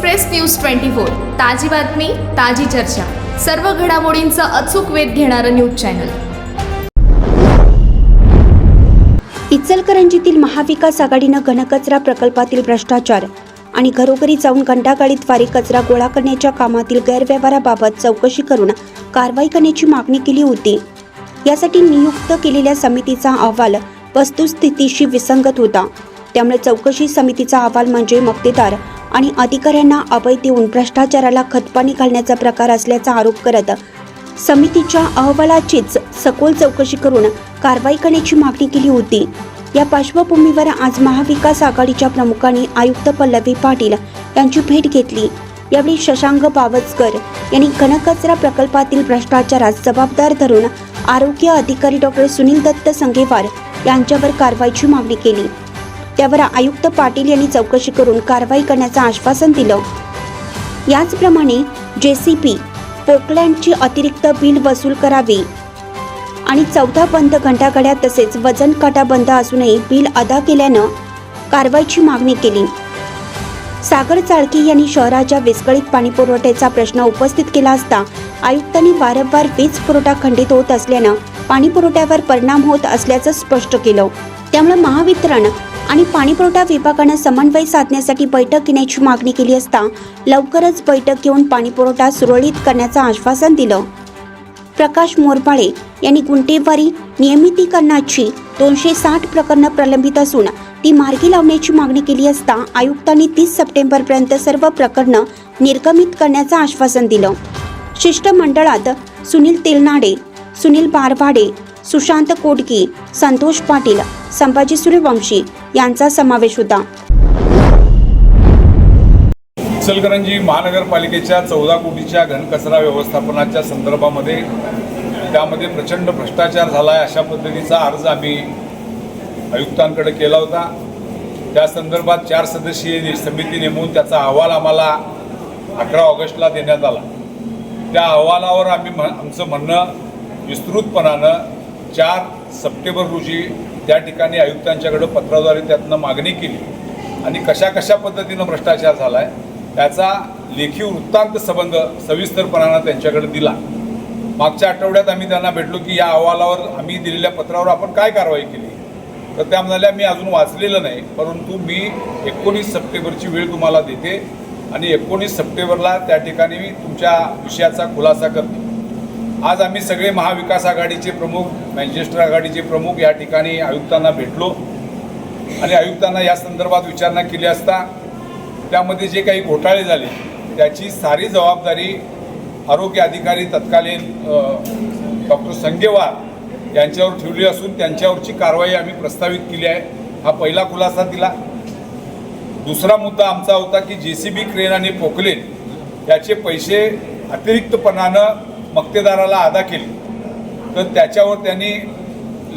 Express news twenty four. ताजी बातमी ताजी चर्चा. सर्व घडामोडींचा अचूक वेध घेणारं न्यूज चॅनल. इचलकरंजीतील महाविकास आघाडीनं घनकचरा प्रकल्पातील भ्रष्टाचार आणि घरोघरी जाऊन घंटागाडीद्वारे कचरा गोळा करण्याच्या कामातील गैरव्यवहाराबाबत चौकशी करून कारवाई करण्याची मागणी केली होती. यासाठी नियुक्त केलेल्या समितीचा अहवाल वस्तुस्थितीशी विसंगत होता. त्यामुळे चौकशी समितीचा अहवाल म्हणजे मक्तेदार आणि अधिकाऱ्यांना अभय देऊन भ्रष्टाचाराला खतपाणी घालण्याचा प्रकार असल्याचा आरोप करत समितीच्या अहवालाचीच सखोल चौकशी करून कारवाई करण्याची मागणी केली होती. या पार्श्वभूमीवर आज महाविकास आघाडीच्या प्रमुखांनी आयुक्त पल्लवी पाटील यांची भेट घेतली. यावेळी शशांक बावचकर यांनी घनकचरा प्रकल्पातील भ्रष्टाचारास जबाबदार धरून आरोग्य अधिकारी डॉक्टर सुनील दत्त संगेवार यांच्यावर कारवाईची मागणी केली. त्यावर आयुक्त पाटील यांनी चौकशी करून कारवाई करण्याचं आश्वासन दिलं. याचप्रमाणे जेसीपी पोकलँडची अतिरिक्त बिल वसूल करावी. आणि चौथा बंद घंटागाड्या तसेच वजन काटा बंद असूनही बिल अदा केल्यानं कारवाईची मागणी केली. सागर चाळके यांनी शहराच्या विस्कळीत पाणी पुरवठ्याचा प्रश्न उपस्थित केला असता आयुक्तांनी वारंवार वीज पुरवठा खंडित होत असल्यानं पाणी पुरवठ्यावर परिणाम होत असल्याचं स्पष्ट केलं. त्यामुळे महावितरण आणि पाणीपुरवठा विभागानं समन्वय साधण्यासाठी बैठक घेण्याची मागणी केली असता लवकरच बैठक घेऊन पाणीपुरवठा सुरळीत करण्याचं आश्वासन दिलं. प्रकाश मोरपाळे यांनी गुंटेवारी नियमितीकरणाची दोनशे साठ प्रकरणं प्रलंबित असून ती मार्गी लावण्याची मागणी केली असता आयुक्तांनी तीस सप्टेंबरपर्यंत सर्व प्रकरणं निर्गमित करण्याचं आश्वासन दिलं. शिष्टमंडळात सुनील तेलनाडे सुनील बारवाडे सुशांत कोटगी संतोष पाटील संभाजी सूर्यवंशी यांचा समावेश होता. इचलकरंजी महानगरपालिकेच्या चौदा कोटीच्या घनकचरा व्यवस्थापनाच्या संदर्भामध्ये त्यामध्ये प्रचंड भ्रष्टाचार झाला आहे अशा पद्धतीचा अर्ज आम्ही आयुक्तांकडे केला होता. त्या संदर्भात चार सदस्यीय समिती नेमून त्याचा अहवाल आम्हाला अकरा ऑगस्टला देण्यात आला. त्या अहवालावर आम्ही आमचं म्हणणं विस्तृतपणानं चार सप्टेंबर रोजी त्या ठिकाणी आयुक्तांच्याकडं पत्राद्वारे त्यातनं मागणी केली. आणि कशा कशा पद्धतीनं भ्रष्टाचार झाला आहे त्याचा लेखी वृत्तांत संबंध सविस्तरपणानं त्यांच्याकडे दिला. मागच्या आठवड्यात आम्ही त्यांना भेटलो की या अहवालावर आम्ही दिलेल्या पत्रावर आपण काय कारवाई केली? तर त्या म्हणाल्या मी अजून वाचलेलं नाही परंतु मी एकोणीस सप्टेंबरची वेळ तुम्हाला देते आणि एकोणीस सप्टेंबरला त्या ठिकाणी मी तुमच्या विषयाचा खुलासा करते. आज आम्ही सगळे महाविकास आघाडीचे प्रमुख मॅन्चेस्टर आघाडीचे प्रमुख या ठिकाणी आयुक्तांना भेटलो. आणि आयुक्तांना या संदर्भात विचारणा केली असता त्यामध्ये जे काही घोटाळे झाले त्याची सारी जबाबदारी आरोग्य अधिकारी तत्कालीन डॉक्टर संगेवार यांच्यावर ठेवली असून त्यांच्यावरची कारवाई आम्ही प्रस्तावित केली आहे. हा पहिला खुलासा दिला. दुसरा मुद्दा आमचा होता की जे सी बी क्रेन आणि पोकलेन याचे पैसे अतिरिक्तपणानं मक्तेदाराला अदा केली. तर त्याच्यावर त्यांनी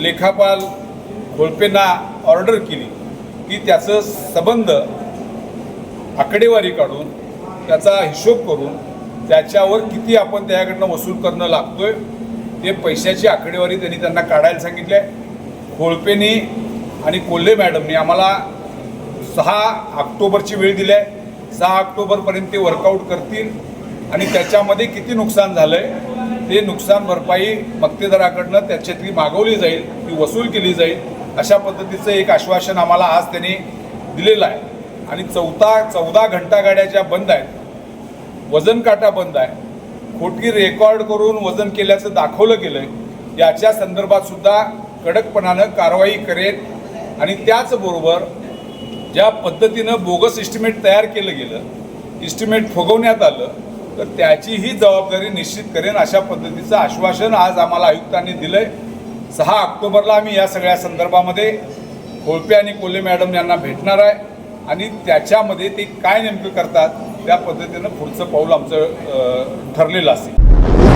लेखापाल खोळपेंना ऑर्डर केली. की त्याचं संबंध आकडेवारी काढून त्याचा हिशोब करून त्याच्यावर किती आपण त्याच्याकडनं वसूल करणं लागतोय ते पैशाची आकडेवारी त्यांनी त्यांना काढायला सांगितली आहे. खोळपेनी आणि कोल्हे मॅडमनी आम्हाला सहा ऑक्टोबरची वेळ दिली आहे. सहा ऑक्टोबरपर्यंत ते वर्कआउट करतील. आणि त्याच्यामध्ये किती नुकसान झालं आहे ते नुकसान भरपाई मक्तेदाराकडनं त्याच्यातली मागवली जाईल ती वसूल केली जाईल अशा पद्धतीचं एक आश्वासन आम्हाला आज त्यांनी दिलेलं आहे. आणि चौदा चौदा घंटा गाड्या ज्या बंद आहेत वजन काटा बंद आहे खोटी रेकॉर्ड करून वजन केल्याचं दाखवलं गेलं आहे याच्या संदर्भात सुद्धा कडकपणानं कारवाई करेल आणि त्याचबरोबर ज्या पद्धतीनं बोगस इस्टिमेट तयार केलं गेलं इस्टिमेट फुगवण्यात आलं तर त्याचीही जबाबदारी निश्चित करेन अशा पद्धतीचं आश्वासन आज आम्हाला आयुक्तांनी दिलं आहे सहा ऑक्टोबरला आम्ही या सगळ्या संदर्भामध्ये कोळपे आणि कोल्हे मॅडम यांना भेटणार आहे आणि त्याच्यामध्ये ते काय नेमकं करतात त्या पद्धतीनं पुढचं पाऊल आमचं ठरलेलं असेल.